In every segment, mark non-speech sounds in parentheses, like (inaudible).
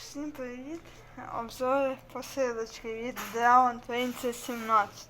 Всім привіт! Обзори посилочки від Dragon Princess 17.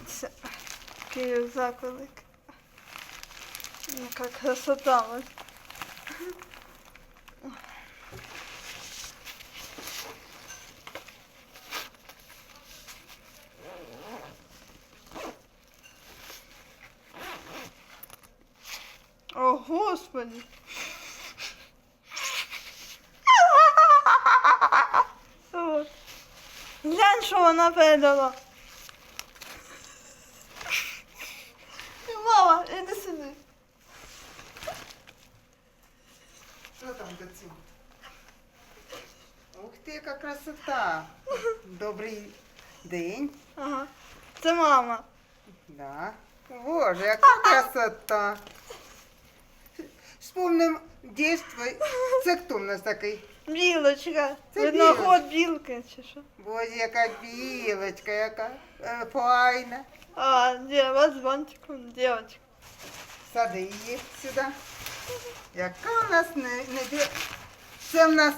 Дивіться, який рюкзак великий. Яка красота. ось. О, господи. Глянь, що вона передала. Мама, іди сюди. Що там до цього? Ух ти, яка красота! Добрий день. Ага. Це мама. Да. Боже, яка красота! Вспомним дійство. Це хто в нас такий? Білочка. Це Видно, білочка. ход білки чи що. Боже, яка білочка, яка е, файна. А, де, з бантиком, дівчинка. Сади її сюди. Яка в нас не, не Це в нас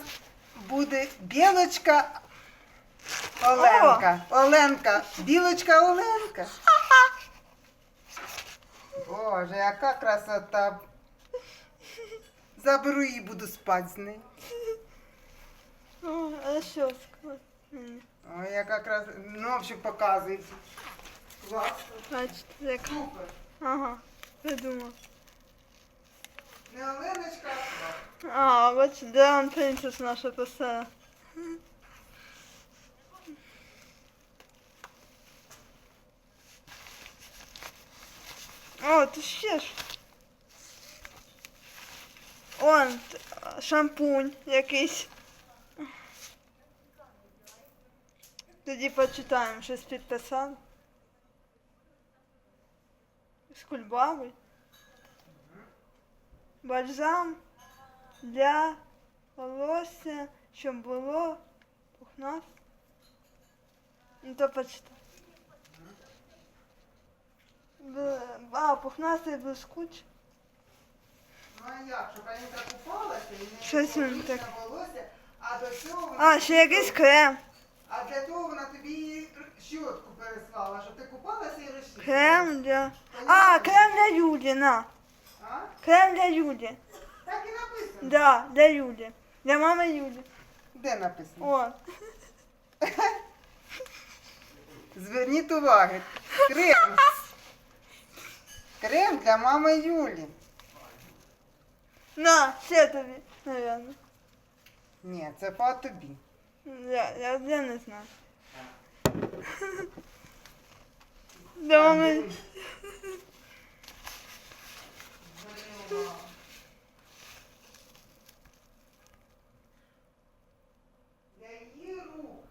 буде білочка Оленка. Оленка. Білочка Оленка. Боже, яка красота. Заберу її, буду спати з нею. А що сказати? Ой, яка красота. Ну, взагалі показується. Класно. Бачите, як. Супер. Ага, придумав. А А, бачите, Драгон Принцес наша писала. О, ти ще. Он, шампунь якийсь. Тоді почитаємо, щось підписали. З. Бальзам для волосся, щоб було пухнасте. Ну то почитай. А, пухнастий блискучий. Ну а як, щоб Анюта купалася і не Щось волосся, так. волосся, а до цього вона А, ще якийсь крем. А для того вона тобі щотку переслала, щоб ти купалася і розчісувалася. Крем для. А, крем для Юлі, на. А? Крем для Юлі. Так і написано. Да, для Юлі. Для мами Юлі. Де написано? О. (laughs) Зверніть уваги. Крем. Крем для мами Юлі. На, це тобі, наверное. Ні, це по тобі. Я, я, я не знаю. (laughs) Для мами. Для її рук,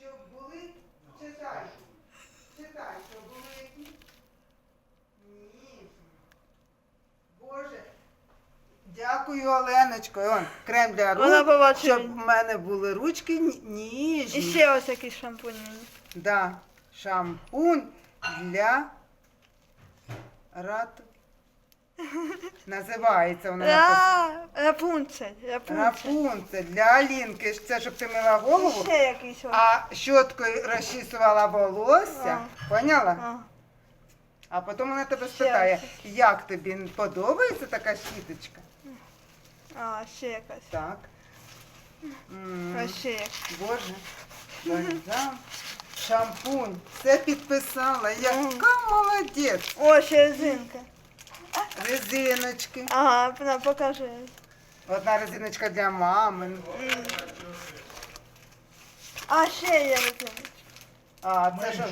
щоб були, читай, читай, щоб були які? Ніжні. Боже. Дякую, Оленочко. Он, крем для рук, побачила. щоб в мене були ручки ні- ніжні. І ще ось якийсь шампунь. мені. Да, шампунь для рат... Називається вона написана. Ра... Рапунцель. Рапунцель. Рапунцель для Алінки. Це щоб ти мила голову. Ще якийсь. ось. А щоткою розчісувала волосся. Поняла? А. А потім вона тебе Ще спитає, як тобі подобається така щіточка? А, ще якась. Так. М, А ще якась. Боже, бальзам, шампунь, все підписала. Яка молодець. О, ще резинка. Резиночки. Ага, на, покажи. Одна резиночка для мами. А, ще є резиночка. А, це щоб,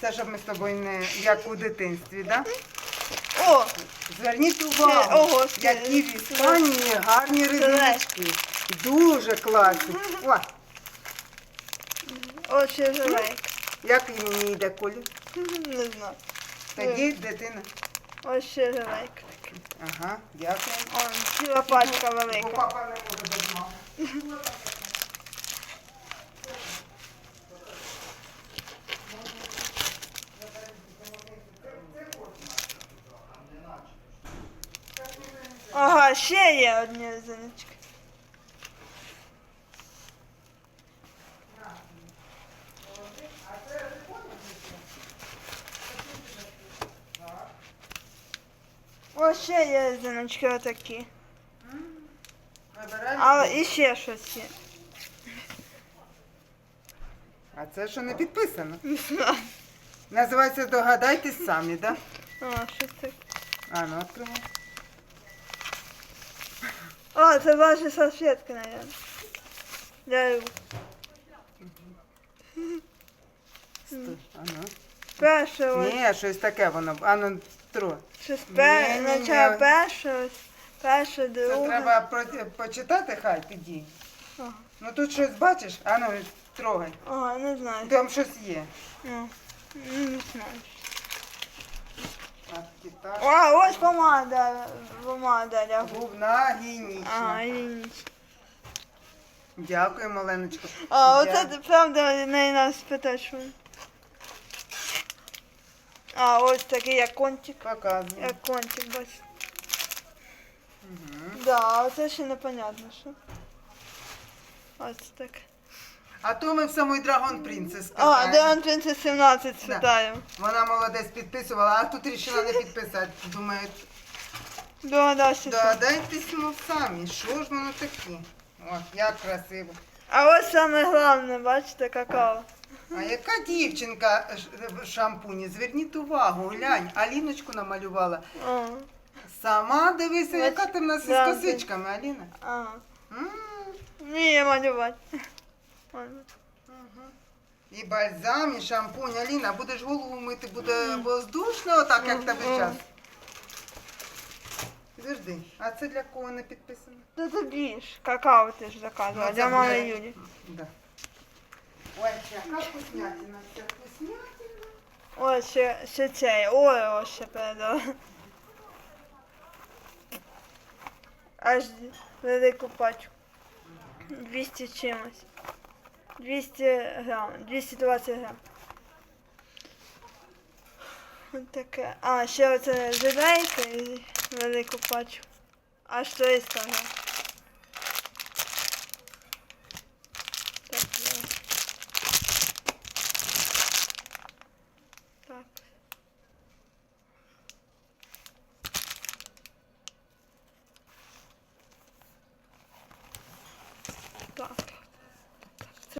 це щоб ми з тобою не як у дитинстві, да? О, Зверніть увагу, ого, ще- які в Іспанії гарні резиночки. Дуже класні. О, о, ще жилейка. як мені йде колір? Не знаю. Тоді дитина. Ось ще жилейка. Ага, дякую. Он, ціла пачка Бо велика. папа не може без мами. Ага, ще є одні резиночки. Ось ще є резиночки отакі. Вибирай. Але і ще щось є. А це що не підписано? Не знаю. Називається Догадайтесь самі, так? Да? А, що це? А, ну відкривай. А, це ваші салфетки, наверное. Для. Стой, А ну. Перше ось. Ні, щось таке воно. А ну, тро. Щось пер... Ні-ні-ні. Начало перше, ось. Перше, Це друге. треба про- почитати, хай підій. Ага. Ну тут щось бачиш? А ну, трогай. Ага, не знаю. Там щось є. Ну, ну, не знаю. А, кита. А, ось помада. Помада для губ. Губна. Ага, і ніч. Дякую, Маленочко. А, оце ти правда не нас питаєш. А, ось такий як кончик. Показую. Як кончик, бачиш. Угу. Да, оце ще непонятно, що. Ось так. А то ми в самої Драгон Принцес А, питаємо. Деон Принцес 17 Да. читаємо. Вона молодець підписувала, а тут рішила не підписати. Думаю, да, дайтесь ну самі, що ж воно таке? О, як красиво. А ось саме головне, бачите, какао. А яка дівчинка в шампуні? Зверніть увагу, глянь, Аліночку намалювала. Сама дивися, яка ти в нас із косичками, Аліна. М, Вміє малювати. І бальзам, і шампунь. Аліна, будеш голову мити, буде воздушно, отак, як в тебе час. Підожди, а це для кого не підписано? Та тобі ж, какао ти ж заказувала, Ну, для це мами Юлі. Да. Ой, яка вкуснятина, це вкуснятина. Ось ще, ще цей, Орео ще передала. Аж велику пачку. 200 чимось. 200 грам, 220 грам. Ось таке. А, ще оце жилейка і велику пачку. Аж 300 грам.